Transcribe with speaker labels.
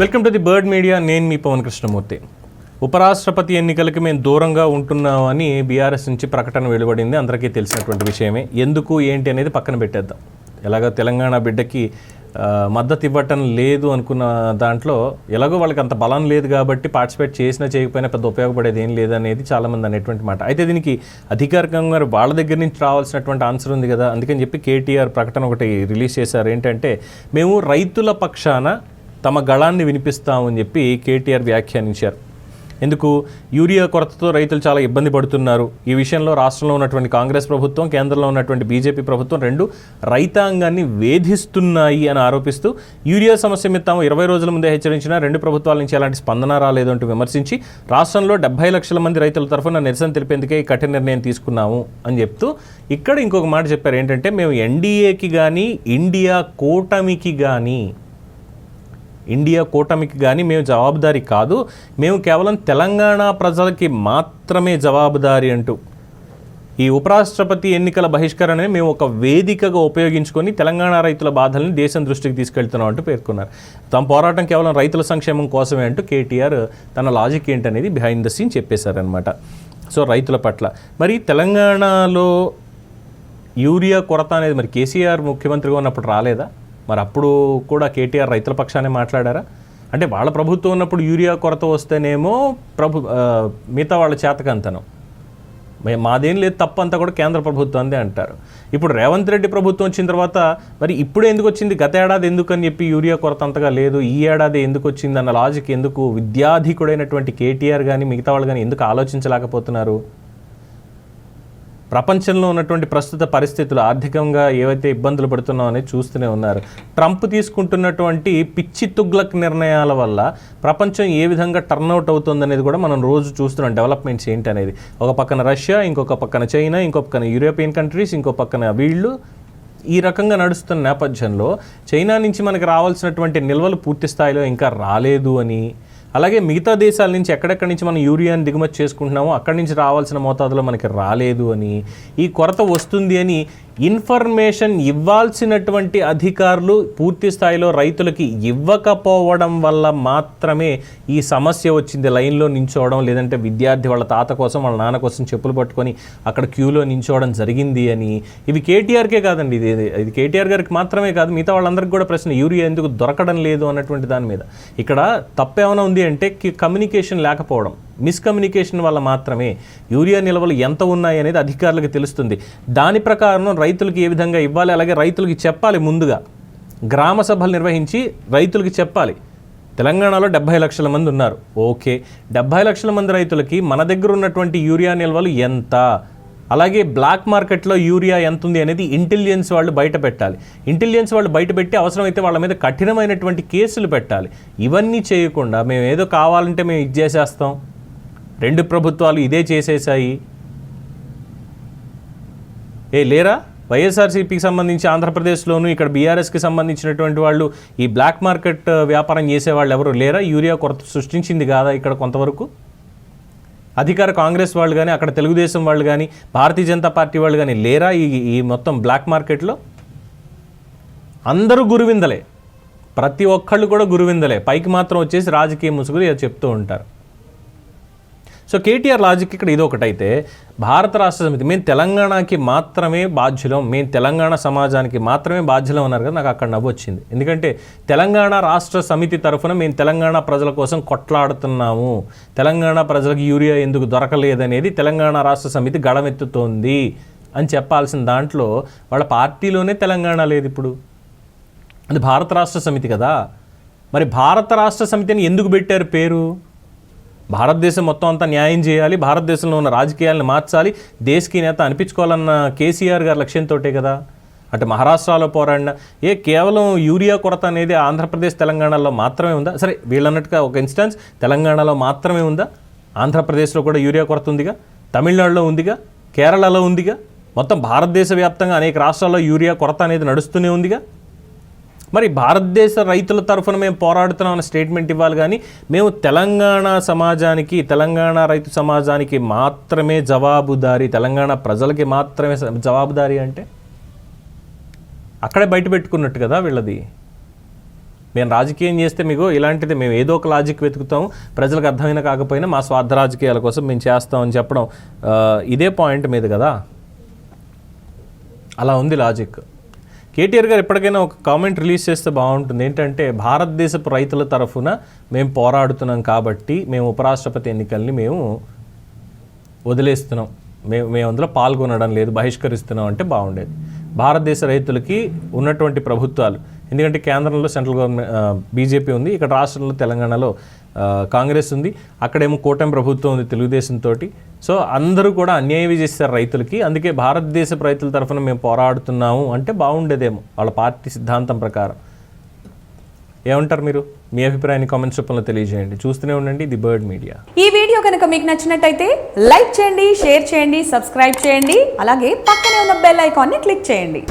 Speaker 1: Welcome to the bird media నేను మీ పవన్ కృష్ణమూర్తి. ఉపరాష్ట్రపతి ఎన్నికలకి మేము దూరంగా ఉంటున్నామని బీఆర్ఎస్ నుంచి ప్రకటన వెలువడింది. అందరికీ తెలిసినటువంటి విషయమే. ఎందుకు ఏంటి అనేది పక్కన పెట్టేద్దాం. ఎలాగో తెలంగాణ బిడ్డకి మద్దతు ఇవ్వటం లేదు అనుకున్న దాంట్లో ఎలాగో వాళ్ళకి అంత బలం లేదు కాబట్టి పార్టిసిపేట్ చేసినా చేయకపోయినా పెద్ద ఉపయోగపడేది ఏం లేదనేది చాలామంది అనేటువంటి మాట. అయితే దీనికి అధికారికంగా వాళ్ళ దగ్గర నుంచి రావాల్సినటువంటి ఆన్సర్ ఉంది కదా. అందుకని చెప్పి కేటీఆర్ ప్రకటన ఒకటి రిలీజ్ చేశారు. ఏంటంటే మేము రైతుల పక్షాన తమ గళాన్ని వినిపిస్తామని చెప్పి కేటీఆర్ వ్యాఖ్యానించారు. ఎందుకు? యూరియా కొరతతో రైతులు చాలా ఇబ్బంది పడుతున్నారు. ఈ విషయంలో రాష్ట్రంలో ఉన్నటువంటి కాంగ్రెస్ ప్రభుత్వం కేంద్రంలో ఉన్నటువంటి బీజేపీ ప్రభుత్వం రెండు రైతాంగాన్ని వేధిస్తున్నాయి అని ఆరోపిస్తూ యూరియా సమస్య మీద తాము ఇరవై రోజుల ముందే హెచ్చరించిన రెండు ప్రభుత్వాల నుంచి ఎలాంటి స్పందన రాలేదు అంటూ విమర్శించి రాష్ట్రంలో డెబ్బై లక్షల మంది రైతుల తరఫున నిరసన తెలిపేందుకే ఈ కఠిన నిర్ణయం తీసుకున్నాము అని చెప్తూ ఇక్కడ ఇంకొక మాట చెప్పారు. ఏంటంటే మేము ఎన్డీఏకి కానీ ఇండియా కూటమికి కానీ ఇండియా కూటమికి కానీ మేము జవాబుదారీ కాదు. మేము కేవలం తెలంగాణ ప్రజలకి మాత్రమే జవాబుదారీ అంటూ. ఈ ఉపరాష్ట్రపతి ఎన్నికల బహిష్కరణని మేము ఒక వేదికగా ఉపయోగించుకొని తెలంగాణ రైతుల బాధల్ని దేశం దృష్టికి తీసుకెళ్తున్నాం అంటూ పేర్కొన్నారు. తమ పోరాటం కేవలం రైతుల సంక్షేమం కోసమే అంటూ కేటీఆర్ తన లాజిక్ ఏంటనేది బిహైండ్ ద సీన్ చెప్పేశారనమాట సో రైతుల పట్ల. మరి తెలంగాణలో యూరియా కొరత అనేది మరి కేసీఆర్ ముఖ్యమంత్రిగా ఉన్నప్పుడు రాలేదా? మరి అప్పుడు కూడా కేటీఆర్ రైతుల పక్షానే మాట్లాడారా? అంటే వాళ్ళ ప్రభుత్వం ఉన్నప్పుడు యూరియా కొరత వస్తేనేమో ప్రభు మిగతా వాళ్ళ చేతకంతనం. మాదేం లేదు తప్పంతా అంతా కూడా కేంద్ర ప్రభుత్వం అంటారు. ఇప్పుడు రేవంత్ రెడ్డి ప్రభుత్వం వచ్చిన తర్వాత మరి ఇప్పుడు ఎందుకు వచ్చింది? గత ఏడాది ఎందుకు అని చెప్పి యూరియా కొరత అంతగా లేదు. ఈ ఏడాది ఎందుకు వచ్చింది? అన్న లాజిక్ ఎందుకు? విద్యాధికుడైనటువంటి కేటీఆర్ కానీ మిగతా వాళ్ళు కానీ ఎందుకు ఆలోచించలేకపోతున్నారు? ప్రపంచంలో ఉన్నటువంటి ప్రస్తుత పరిస్థితులు ఆర్థికంగా ఏవైతే ఇబ్బందులు పడుతున్నామో అనేది చూస్తూనే ఉన్నారు. ట్రంప్ తీసుకుంటున్నటువంటి పిచ్చి తుగ్లక్ నిర్ణయాల వల్ల ప్రపంచం ఏ విధంగా టర్న్అవుట్ అవుతుంది అనేది కూడా మనం రోజు చూస్తున్నాం. డెవలప్మెంట్స్ ఏంటి అనేది ఒక పక్కన రష్యా ఇంకొక పక్కన చైనా ఇంకొక పక్కన యూరోపియన్ కంట్రీస్ ఇంకో పక్కన వీళ్ళు ఈ రకంగా నడుస్తున్న నేపథ్యంలో చైనా నుంచి మనకి రావాల్సినటువంటి నిల్వలు పూర్తి స్థాయిలో ఇంకా రాలేదు అని అలాగే మిగతా దేశాల నుంచి ఎక్కడెక్కడి నుంచి మనం యూరియాని దిగుమతి చేసుకుంటున్నామో అక్కడి నుంచి రావాల్సిన మోతాదులో మనకి రాలేదు అని ఈ కొరత వస్తుంది అని ఇన్ఫర్మేషన్ ఇవ్వాల్సినటువంటి అధికారులు పూర్తి స్థాయిలో రైతులకి ఇవ్వకపోవడం వల్ల మాత్రమే ఈ సమస్య వచ్చింది. లైన్లో నించోవడం లేదంటే విద్యార్థి వాళ్ళ తాత కోసం వాళ్ళ నాన్న కోసం చెప్పులు పట్టుకొని అక్కడ క్యూలో నించోవడం జరిగింది అని. ఇవి కేటీఆర్కే కాదండి. ఇది ఇది- కేటీఆర్ గారికి మాత్రమే కాదు మిగతా వాళ్ళందరికీ కూడా ప్రశ్న యూరియా ఎందుకు దొరకడం లేదు అన్నటువంటి దాని మీద. ఇక్కడ తప్పేమైనా ఉంది అంటే కమ్యూనికేషన్ లేకపోవడం. మిస్కమ్యూనికేషన్ వల్ల మాత్రమే యూరియా నిల్వలు ఎంత ఉన్నాయి అనేది అధికారులకు తెలుస్తుంది. దాని ప్రకారం రైతులకు ఏ విధంగా ఇవ్వాలి అలాగే రైతులకి చెప్పాలి ముందుగా. గ్రామ సభలు నిర్వహించి రైతులకు చెప్పాలి. తెలంగాణలో డెబ్బై లక్షల మంది ఉన్నారు. ఓకే. డెబ్బై లక్షల మంది రైతులకి మన దగ్గర ఉన్నటువంటి యూరియా నిల్వలు ఎంత? అలాగే బ్లాక్ మార్కెట్లో యూరియా ఎంత ఉంది అనేది ఇంటెలిజెన్స్ వాళ్ళు బయట పెట్టాలి. ఇంటెలిజెన్స్ వాళ్ళు బయట పెట్టి అవసరమైతే వాళ్ళ మీద కఠినమైనటువంటి కేసులు పెట్టాలి. ఇవన్నీ చేయకుండా మేము ఏదో కావాలంటే మేము ఇది చేసేస్తాం రెండు ప్రభుత్వాలు ఇదే చేసేసాయి ఏ లేరా? వైఎస్ఆర్సీపీకి సంబంధించి ఆంధ్రప్రదేశ్లోను ఇక్కడ బీఆర్ఎస్కి సంబంధించినటువంటి వాళ్ళు ఈ బ్లాక్ మార్కెట్ వ్యాపారం చేసేవాళ్ళు ఎవరు లేరా? యూరియా కొరత సృష్టించింది కాదా ఇక్కడ కొంతవరకు? అధికార కాంగ్రెస్ వాళ్ళు కానీ అక్కడ తెలుగుదేశం వాళ్ళు కానీ భారతీయ జనతా పార్టీ వాళ్ళు కానీ లేరా ఈ ఈ మొత్తం బ్లాక్ మార్కెట్లో? అందరూ గురువిందలే. ప్రతి ఒక్కళ్ళు కూడా గురువిందలే. పైకి మాత్రం వచ్చేసి రాజకీయ ముసుగులు చెప్తూ ఉంటారు. సో కేటీఆర్ లాజిక్ ఇక్కడ ఇది ఒకటైతే భారత రాష్ట్ర సమితి మేము తెలంగాణకి మాత్రమే బాధ్యులం మేము తెలంగాణ సమాజానికి మాత్రమే బాధ్యులం అన్నారు కదా నాకు అక్కడ నవ్వు వచ్చింది ఎందుకంటే తెలంగాణ రాష్ట్ర సమితి తరఫున మేము తెలంగాణ ప్రజల కోసం కొట్లాడుతున్నాము. తెలంగాణ ప్రజలకు యూరియా ఎందుకు దొరకలేదనేది తెలంగాణ రాష్ట్ర సమితి గడమెత్తుతోంది అని చెప్పాల్సిన దాంట్లో వాళ్ళ పార్టీలోనే తెలంగాణ లేదు ఇప్పుడు. అది భారత రాష్ట్ర సమితి కదా. మరి భారత రాష్ట్ర సమితిని ఎందుకు పెట్టారు పేరు? భారతదేశం మొత్తం అంతా న్యాయం చేయాలి భారతదేశంలో ఉన్న రాజకీయాలను మార్చాలి దేశకి నేత అనిపించుకోవాలన్న కేసీఆర్ గారి లక్ష్యంతోటే కదా. అంటే మహారాష్ట్రలో పోరాడిన ఏ కేవలం యూరియా కొరత అనేది ఆంధ్రప్రదేశ్ తెలంగాణలో మాత్రమే ఉందా? సరే వీళ్ళన్నట్టుగా ఒక ఇన్స్టెన్స్ తెలంగాణలో మాత్రమే ఉందా? ఆంధ్రప్రదేశ్లో కూడా యూరియా కొరత ఉందిగా? తమిళనాడులో ఉందిగా? కేరళలో ఉందిగా? మొత్తం భారతదేశ వ్యాప్తంగా అనేక రాష్ట్రాల్లో యూరియా కొరత అనేది నడుస్తూనే ఉందిగా? మరి భారతదేశ రైతుల తరఫున మేము పోరాడుతున్నాం అన్న స్టేట్మెంట్ ఇవ్వాలి కానీ మేము తెలంగాణ సమాజానికి తెలంగాణ రైతు సమాజానికి మాత్రమే జవాబుదారీ తెలంగాణ ప్రజలకి మాత్రమే జవాబుదారి జవాబుదారీ అంటే? అక్కడే బయట పెట్టుకున్నట్టు కదా వీళ్ళది. మేము రాజకీయం చేస్తే మీకు ఇలాంటిది మేము ఏదో ఒక లాజిక్ వెతుకుతాం. ప్రజలకు అర్థమైన కాకపోయినా మా స్వార్థ రాజకీయాల కోసం మేము చేస్తామని చెప్పడం ఇదే పాయింట్ మీద కదా? అలా ఉంది లాజిక్. కేటీఆర్ గారు ఎప్పటికైనా ఒక కామెంట్ రిలీజ్ చేస్తే బాగుంటుంది. ఏంటంటే భారతదేశపు రైతుల తరఫున మేము పోరాడుతున్నాం కాబట్టి మేము ఉపరాష్ట్రపతి ఎన్నికల్ని మేము వదిలేస్తున్నాం. మేము మేము అందులో పాల్గొనడం లేదు బహిష్కరిస్తున్నాం అంటే బాగుండేది. భారతదేశ రైతులకి ఉన్నటువంటి ప్రభుత్వాలు ఎందుకంటే కేంద్రంలో సెంట్రల్ గవర్నమెంట్ బీజేపీ ఉంది ఇక్కడ రాష్ట్రంలో తెలంగాణలో కాంగ్రెస్ ఉంది అక్కడేమో కూటమి ప్రభుత్వం ఉంది తెలుగుదేశంతో సో అందరూ కూడా అన్యాయం చేస్తారు రైతులకి అందుకే భారతదేశ రైతుల తరఫున మేము పోరాడుతున్నాము అంటే బాగుండేదేమో వాళ్ళ పార్టీ సిద్ధాంతం ప్రకారం. ఏమంటారు మీరు? మీ అభిప్రాయాన్ని కామెంట్స్ రూపంలో తెలియజేయండి. చూస్తూనే ఉండండి ది బర్డ్ మీడియా.
Speaker 2: ఈ వీడియో కనుక మీకు నచ్చినట్టయితే లైక్ చేయండి షేర్ చేయండి సబ్స్క్రైబ్ చేయండి అలాగే పక్కనే ఉన్న బెల్ ఐకాన్ని క్లిక్ చేయండి.